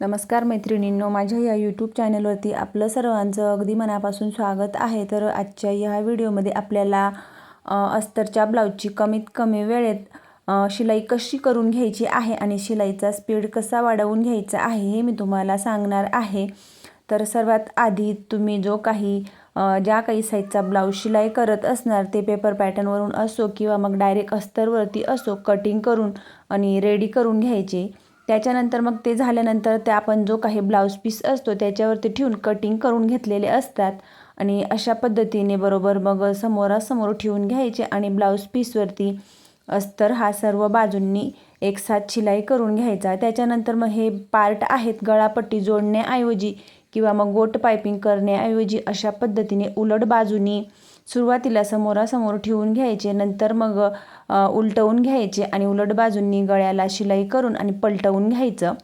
नमस्कार मैत्रिणींनो माझ्या या यूट्यूब चॅनलवरती आपलं सर्वांचं अगदी मनापासून स्वागत आहे. तर आजच्या ह्या व्हिडिओमध्ये आपल्याला अस्तरच्या ब्लाऊजची कमीत कमी वेळेत शिलाई कशी करून घ्यायची आहे आणि शिलाईचा स्पीड कसा वाढवून घ्यायचा आहे हे मी तुम्हाला सांगणार आहे. तर सर्वात आधी तुम्ही जो काही ज्या काही साईजचा ब्लाऊज शिलाई करत असणार ते पेपर पॅटर्नवरून असो किंवा मग डायरेक्ट अस्तरवरती असो कटिंग करून आणि रेडी करून घ्यायचे. त्याच्यानंतर मग ते झाल्यानंतर ते आपण जो काही ब्लाऊज पीस असतो त्याच्यावरती ठेवून कटिंग करून घेतलेले असतात. आणि अशा पद्धतीने बरोबर मग समोरासमोर ठेवून घ्यायचे आणि ब्लाऊज पीसवरती अस्तर हा सर्व बाजूंनी एक साथ शिलाई करून घ्यायचा. त्याच्यानंतर मग हे पार्ट आहेत गळापट्टी जोडण्याऐवजी किंवा मग गोट पायपिंग करण्याऐवजी अशा पद्धतीने उलट बाजूनी सुरुवातीला समोरासमोर ठेवून घ्यायचे. नंतर मग उलटवून घ्यायचे आणि उलट बाजूंनी गळ्याला शिलाई करून आणि पलटवून घ्यायचं.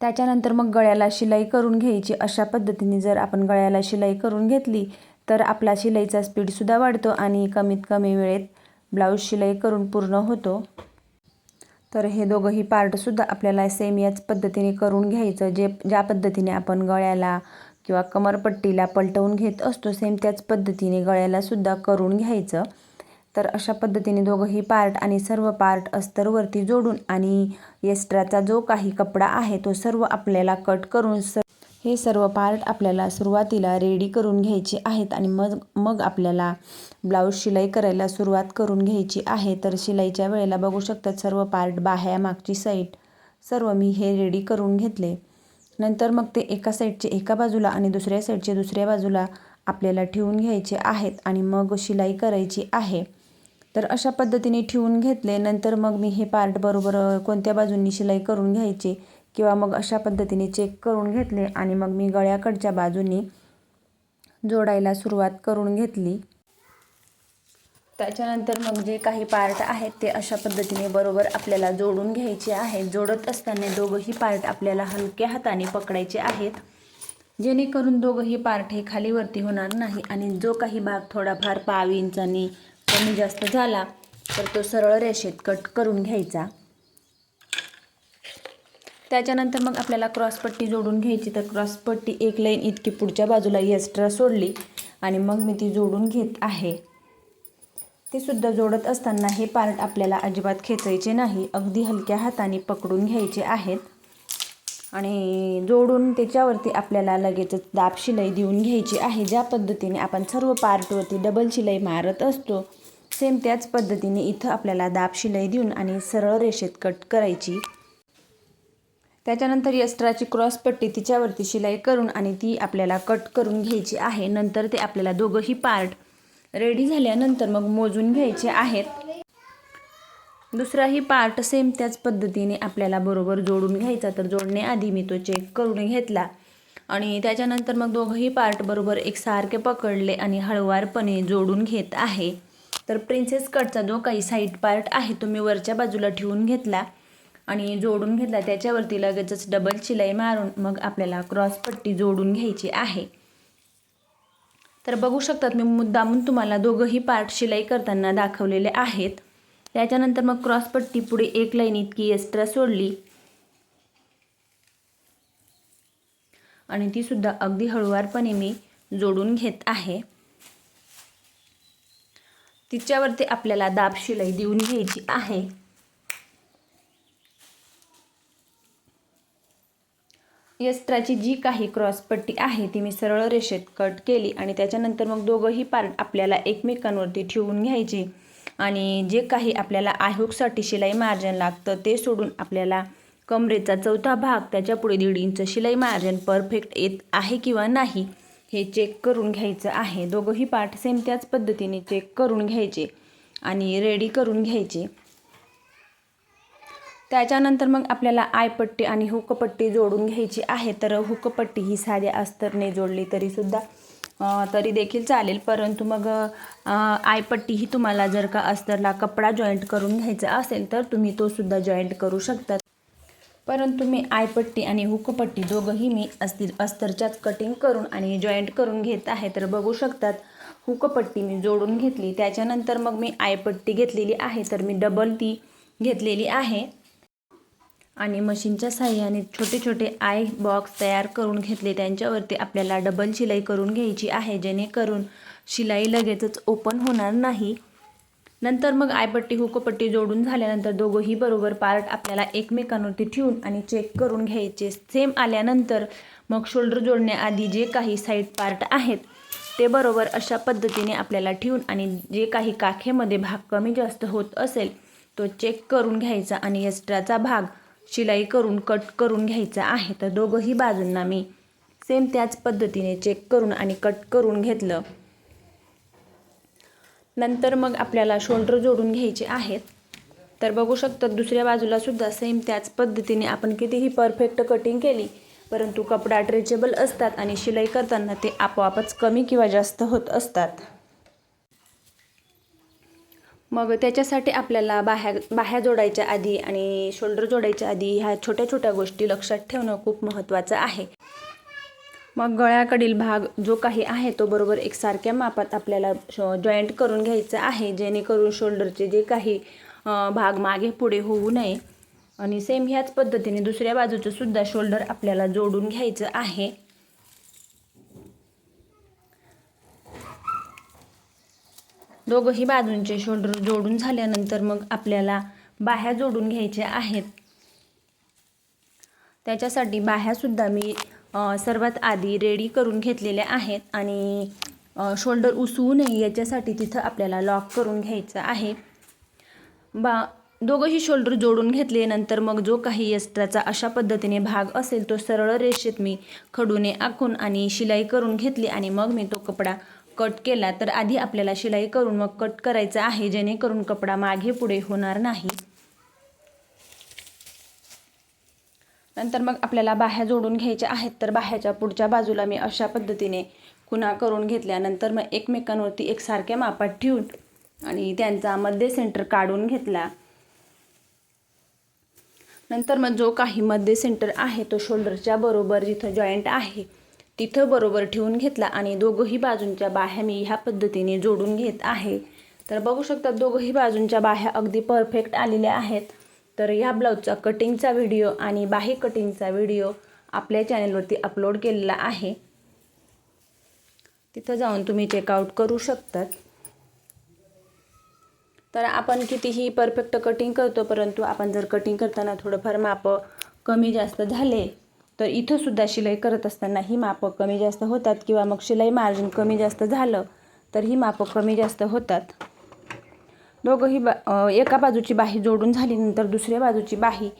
त्याच्यानंतर मग गळ्याला शिलाई करून घ्यायची. अशा पद्धतीने जर आपण गळ्याला शिलाई करून घेतली तर आपला शिलाईचा स्पीडसुद्धा वाढतो आणि कमीत कमी वेळेत ब्लाऊज शिलाई करून पूर्ण होतो. तर हे दोघंही पार्टसुद्धा आपल्याला सेम याच पद्धतीने करून घ्यायचं. जे ज्या पद्धतीने आपण गळ्याला किंवा कमरपट्टीला पलटवून घेत असतो सेम त्याच पद्धतीने गळ्यालासुद्धा करून घ्यायचं. तर अशा पद्धतीने दोघंही पार्ट आणि सर्व पार्ट अस्तरवरती जोडून आणि एस्ट्राचा जो काही कपडा आहे तो सर्व आपल्याला कट करून स हे सर्व पार्ट आपल्याला सुरुवातीला रेडी करून घ्यायचे आहेत आणि मग मग आपल्याला ब्लाऊज शिलाई करायला सुरुवात करून घ्यायची आहे. तर शिलाईच्या वेळेला बघू शकतात सर्व पार्ट बाह्या मागची साईड सर्व मी हे रेडी करून घेतले. नंतर मग ते एका साईडचे एका बाजूला आणि दुसऱ्या साईडचे दुसऱ्या बाजूला आपल्याला ठेवून घ्यायचे आहेत आणि मग शिलाई करायची आहे. तर अशा पद्धतीने ठेवून घेतले. नंतर मग मी हे पार्ट बरोबर कोणत्या बाजूंनी शिलाई करून घ्यायचे किंवा मग अशा पद्धतीने चेक करून घेतले आणि मग मी गळ्याकडच्या बाजूनी जोडायला सुरुवात करून घेतली. त्याच्यानंतर मग जे काही पार्ट आहेत ते अशा पद्धतीने बरोबर आपल्याला जोडून घ्यायचे आहेत. जोडत असताना दोघंही पार्ट आपल्याला हलक्या हाताने पकडायचे आहेत. जेणेकरून दोघंही पार्ट हे खालीवरती होणार नाही आणि जो काही भाग थोडाफार पाव इंचांनी कमी जास्त झाला तर तो सरळ रेषेत कट करून घ्यायचा. त्याच्यानंतर मग आपल्याला क्रॉसपट्टी जोडून घ्यायची. तर क्रॉसपट्टी एक लाईन इतकी पुढच्या बाजूला एक्स्ट्रा सोडली आणि मग मी ती जोडून घेत आहे. ते सुद्धा जोडत असताना हे पार्ट आपल्याला अजिबात खेचायचे नाही. अगदी हलक्या हाताने पकडून घ्यायचे आहेत. आणि जोडून त्याच्यावरती आपल्याला लगेचच दाब शिलाई देऊन घ्यायची आहे. ज्या पद्धतीने आपण सर्व पार्टवरती डबल शिलाई मारत असतो सेम त्याच पद्धतीने इथं आपल्याला दाब शिलाई देऊन आणि सरळ रेषेत कट करायची. त्याच्यानंतर यस्त्राची क्रॉसपट्टी तिच्यावरती शिलाई करून आणि ती आपल्याला कट करून घ्यायची आहे. नंतर ते आपल्याला दोघंही पार्ट रेडी झाल्यानंतर मग मोजून घ्यायचे आहेत. दुसराही पार्ट सेम त्याच पद्धतीने आपल्याला बरोबर जोडून घ्यायचा. तर जोडण्याआधी मी तो चेक करून घेतला. आणि त्याच्यानंतर मग दोघंही पार्ट बरोबर एकसारखे पकडले आणि हळुवारपणे जोडून घेत आहे. तर प्रिन्सेस कटचा जो काही साईड पार्ट आहे तो मी वरच्या बाजूला ठेवून घेतला आणि जोडून घेतला. त्याच्यावरती लगेचच डबल शिलाई मारून मग आपल्याला क्रॉसपट्टी जोडून घ्यायची आहे. तर बघू शकतात मी मुद्दामून तुम्हाला दोघंही पार्ट शिलाई करताना दाखवलेले आहेत. त्याच्यानंतर मग क्रॉसपट्टी पुढे एक लाईन इतकी एक्स्ट्रा सोडली. आणि ती सुद्धा अगदी हळुवारपणे मी जोडून घेत आहे. तिच्यावरती आपल्याला दाब शिलाई देऊन घ्यायची आहे. यस्त्राची जी काही क्रॉसपट्टी आहे ती मी सरळ रेषेत कट केली आणि त्याच्यानंतर मग दोघंही पार्ट आपल्याला एकमेकांवरती ठेवून घ्यायचे. आणि जे काही आपल्याला आहुकसाठी शिलाई मार्जन लागतं ते सोडून आपल्याला कमरेचा चौथा भाग त्याच्यापुढे दीड इंच शिलाई मार्जन परफेक्ट येत आहे किंवा नाही. हे चेक करून घ्यायचं आहे. दोघंही पाठ सेम त्याच पद्धतीने चेक करून घ्यायचे आणि रेडी करून घ्यायचे. त्याच्यानंतर मग आपल्याला आयपट्टी आणि हुकपट्टी जोडून घ्यायची आहे. तर हुकपट्टी ही साध्या अस्तरने जोडली तरीसुद्धा तरी देखील चालेल. परंतु मग आयपट्टी ही तुम्हाला जर का अस्तरला कपडा जॉईंट करून घ्यायचा असेल तर तुम्ही तो सुद्धा जॉईंट करू शकता. परंतु मी आयपट्टी आणि हुकपट्टी दोघंही मी असतील अस्तरच्याच कटिंग करून आणि जॉईंट करून घेत आहे. तर बघू शकतात हुकपट्टी मी जोडून घेतली. त्याच्यानंतर मग मी आयपट्टी घेतलेली आहे. तर मी डबल ती घेतलेली आहे. आणि मशीनच्या साह्याने छोटे छोटे आय बॉक्स तयार करून घेतले. त्यांच्यावरती आपल्याला डबल शिलाई करून घ्यायची आहे. जेणेकरून शिलाई लगेचच ओपन होणार नाही. नंतर मग आयपट्टी हुकपट्टी जोडून झाल्यानंतर दोघंही बरोबर पार्ट आपल्याला एकमेकांवरती ठेवून आणि चेक करून घ्यायचे. सेम आल्यानंतर मग शोल्डर जोडण्याआधी जे काही साईड पार्ट आहेत ते बरोबर अशा पद्धतीने आपल्याला ठेवून आणि जे काही काखेमध्ये भाग कमी जास्त होत असेल तो चेक करून घ्यायचा आणि एक्स्ट्राचा भाग शिलाई करून कट करून घ्यायचा आहे. तर दोघंही बाजूंना मी सेम त्याच पद्धतीने चेक करून आणि कट करून घेतलं. नंतर मग आपल्याला शोल्डर जोडून घ्यायचे आहेत. तर बघू शकतात दुसऱ्या बाजूला सुद्धा सेम त्याच पद्धतीने आपण कितीही परफेक्ट कटिंग केली परंतु कपडा ट्रेचेबल असतात आणि शिलाई करताना ते आपोआपच कमी किंवा जास्त होत असतात. मग त्याच्यासाठी आपल्याला बाह्या बाह्या जोडायच्या आधी आणि शोल्डर जोडायच्या आधी ह्या छोट्या छोट्या गोष्टी लक्षात ठेवणं खूप महत्त्वाचं आहे. मग गळ्याकडील भाग जो काही आहे तो बरोबर एकसारख्या मापात आपल्याला जॉईंट करून घ्यायचा आहे जेणेकरून शोल्डरचे जे काही भाग मागे पुढे होऊ नये. आणि सेम ह्याच पद्धतीने दुसऱ्या बाजूचं सुद्धा शोल्डर आपल्याला जोडून घ्यायचं आहे. दोघंही बाजूंचे शोल्डर जोडून झाल्यानंतर मग आपल्याला बाह्या जोडून घ्यायच्या आहेत. त्याच्यासाठी बाह्यासुद्धा मी सर्वात आधी रेडी करून घेतलेल्या आहेत आणि शोल्डर उसवू नये याच्यासाठी तिथं आपल्याला लॉक करून घ्यायचं आहे. बा दोघंही शोल्डर जोडून घेतले नंतर मग जो काही यस्त्राचा अशा पद्धतीने भाग असेल तो सरळ रेषेत मी खडूने आखून आणि शिलाई करून घेतली आणि मग मी तो कपडा कट केला. तर आधी आपल्याला शिलाई करून मग कट करायचा आहे जेणेकरून कपडा मागे पुढे होणार नाही. नंतर मग आपल्याला बाह्या जोडून घ्यायच्या आहेत तर बाह्याच्या पुढच्या बाजूला मी अशा पद्धतीने खुणा करून घेतल्यानंतर मग एकमेकांवरती एकसारख्या मापात ठेवून आणि त्यांचा मध्य सेंटर काढून घेतला. नंतर मग जो काही मध्य सेंटर आहे तो शोल्डरच्या बरोबर जिथं जॉईंट आहे तिथं बरोबर ठेवून घेतला आणि दोघंही बाजूंच्या बाह्या मी ह्या पद्धतीने जोडून घेत आहे. तर बघू शकता दोघंही बाजूंच्या बाह्या अगदी परफेक्ट आलेल्या आहेत. तर ह्या ब्लाऊजचा कटिंगचा व्हिडिओ आणि बाही कटिंगचा व्हिडिओ आपल्या चॅनलवरती अपलोड केलेला आहे. तिथं जाऊन तुम्ही चेकआउट करू शकतात. तर आपण कितीही परफेक्ट कटिंग करतो परंतु आपण जर कटिंग करताना थोडंफार माप कमी जास्त झाले तर इथंसुद्धा शिलाई करत असताना ही मापं कमी जास्त होतात किंवा मग शिलाई मार्जिन कमी जास्त झालं तर ही मापं कमी जास्त होतात. दोघंही बा एका बाजूची बाही जोडून झाल्यानंतर दुसऱ्या बाजूची बाही.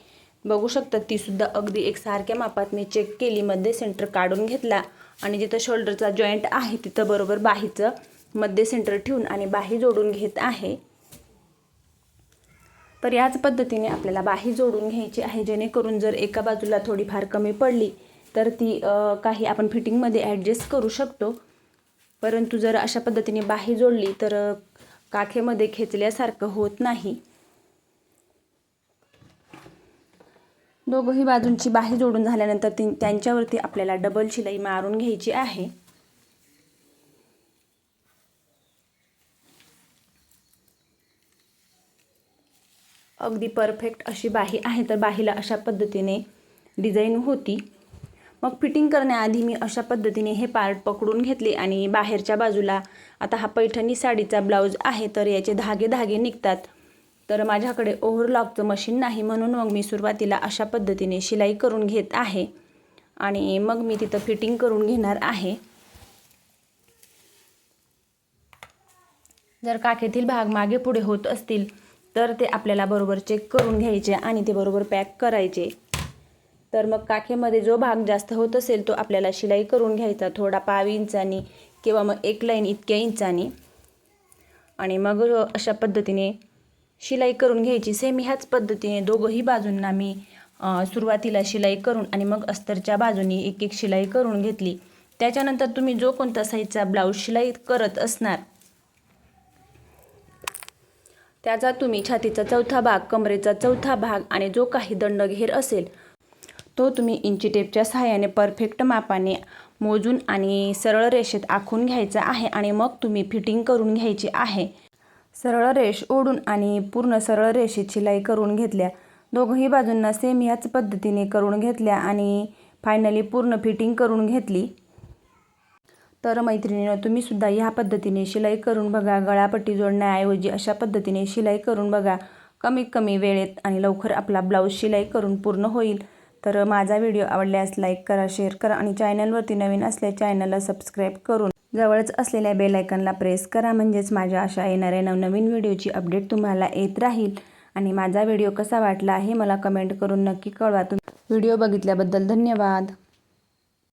बघू शकतात तीसुद्धा अगदी एकसारख्या मापात मी चेक केली मध्ये सेंटर काढून घेतला आणि जिथं शोल्डरचा जॉईंट आहे तिथं बरोबर बाहीचं मध्ये सेंटर ठेवून आणि बाही जोडून घेत आहे. तर याच पद्धतीने आपल्याला बाही जोडून घ्यायची आहे जेणेकरून जर एका बाजूला थोडीफार कमी पडली तर ती काही आपण फिटिंगमध्ये ॲडजस्ट करू शकतो. परंतु जर अशा पद्धतीने बाही जोडली तर काखेमध्ये खेचल्यासारखं होत नाही. दोघंही बाजूंची बाही जोडून झाल्यानंतर ती त्यांच्यावरती आपल्याला डबल शिलाई मारून घ्यायची आहे. अगदी परफेक्ट अशी बाही आहे. तर बाहीला अशा पद्धतीने डिझाईन होती. मग फिटिंग करण्याआधी मी अशा पद्धतीने हे पार्ट पकडून घेतले आणि बाहेरच्या बाजूला आता हा पैठणी साडीचा ब्लाऊज आहे तर याचे धागे धागे निघतात. तर माझ्याकडे ओव्हरलॉकचं मशीन नाही म्हणून मग मी सुरुवातीला अशा पद्धतीने शिलाई करून घेत आहे. आणि मग मी तिथं फिटिंग करून घेणार आहे. जर काखेतील भाग मागे पुढे होत असतील तर ते आपल्याला बरोबर चेक करून घ्यायचे आणि ते बरोबर पॅक करायचे. तर मग काखेमध्ये जो भाग जास्त होत असेल तो आपल्याला शिलाई करून घ्यायचा. थोडा पाव इंचानी किंवा मग एक लाईन इतक्या इंचानी. आणि मग अशा पद्धतीने शिलाई करून घ्यायची. सेम ह्याच पद्धतीने दोघंही बाजूंना मी सुरुवातीला शिलाई करून आणि मग अस्तरच्या बाजूनी एक एक शिलाई करून घेतली. त्याच्यानंतर तुम्ही जो कोणता साईजचा ब्लाऊज शिलाई करत असणार त्याचा तुम्ही छातीचा चौथा भाग कमरेचा चौथा भाग आणि जो काही दंडघेर असेल तो तुम्ही इंची टेपच्या सहाय्याने परफेक्ट मापाने मोजून आणि सरळ रेषेत आखून घ्यायचा आहे आणि मग तुम्ही फिटिंग करून घ्यायची आहे. सरळ रेष ओढून आणि पूर्ण सरळ रेषेत शिलाई करून घेतल्या. दोघंही बाजूंना सेम ह्याच पद्धतीने करून घेतल्या आणि फायनली पूर्ण फिटिंग करून घेतली. तर मैत्रिणीनं तुम्हीसुद्धा ह्या पद्धतीने शिलाई करून बघा. गळापट्टी जोडण्याऐवजी अशा पद्धतीने शिलाई करून बघा. कमीत कमी वेळेत आणि लवकर आपला ब्लाऊज शिलाई करून पूर्ण होईल. तर माझा व्हिडिओ आवडल्यास लाईक करा शेअर करा आणि चॅनलवरती नवीन असल्या चॅनलला सबस्क्राईब करून जवळच असलेल्या बेलायकनला प्रेस करा. म्हणजेच माझ्या अशा येणाऱ्या नवनवीन व्हिडिओची अपडेट तुम्हाला येत राहील. आणि माझा व्हिडिओ कसा वाटला हे मला कमेंट करून नक्की कळवा. तुम्ही व्हिडिओ बघितल्याबद्दल धन्यवाद.